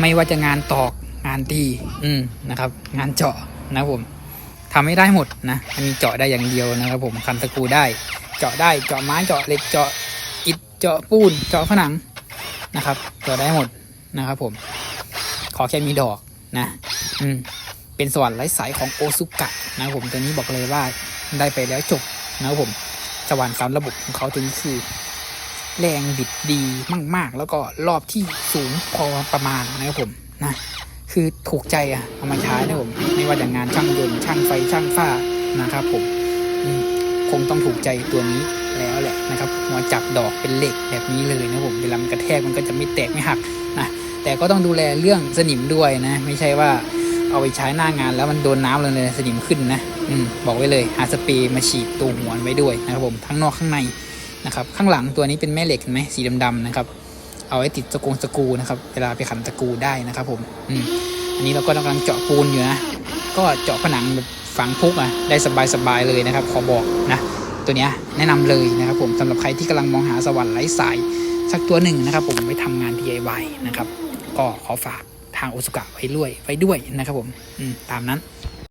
ไม่ว่าจะงานตอกงานตีอืมนะครับ งานเจาะนะผมทำไม่ได้หมดนะอันนี้เจาะได้อย่างเดียวนะครับ ผมคันตะกูได้ เจาะได้เจาะไม้เจาะเหล็กเจาะอิฐเจาะปูนเจาะผนังนะครับเจาะได้หมดนะครับ ผม ขอแค่มีดอกนะ อืมเป็นสวรรค์ไร้สายของโอซุกะนะครับผมตัวนี้บอกเลยว่าได้ไปแล้วจบนะครับผมสวรรค์สามระบบของเขาตัวนี้คือ แรงบิดดีมาก ๆ แล้วก็รอบที่สูงพอประมาณนะครับผมนะคือถูกใจอะเอามาใช้นะผมไม่ว่าจะงานช่างยนต์ช่างไฟช่างฝ้านะครับผมอืมคงต้องถูกใจตัวนี้แล้วแหละนะครับหัวจับดอกเป็นเหล็กแบบนี้เลยนะผมเวลามันกระแทกมันก็จะไม่แตกไม่หักนะแต่ก็ต้องดูแลเรื่องสนิมด้วยนะ ไม่ใช่ว่าเอาไปใช้หน้างานแล้วมันโดนน้ำเลยเลยสนิมขึ้นนะอืมบอกไว้เลยหาสเปรย์มาฉีดตัวหัวไว้ด้วยนะครับผมทั้งนอกข้างใน นะครับข้างหลังตัวนี้เป็นแม่เหล็กเห็นไหมสีดำๆนะครับ เอาไว้ติดสกงสกูนะครับ เวลาไปขันตะกูได้นะครับ ผมอืมอันนี้เราก็กำลังเจาะปูนอยู่นะก็เจาะผนังแบบฝังพุกอะได้สบายๆเลยนะครับ ขอบอกนะตัวเนี้ยแนะนำเลยนะครับ ผมสำหรับใครที่กำลังมองหาสวรรค์ไร้สายสักตัวหนึ่งนะครับ ผมไปทำงาน DIY นะครับ ก็ขอฝากทางโอสุกะไว้ด้วยไว้ด้วยนะครับ ผมอืมตามนั้น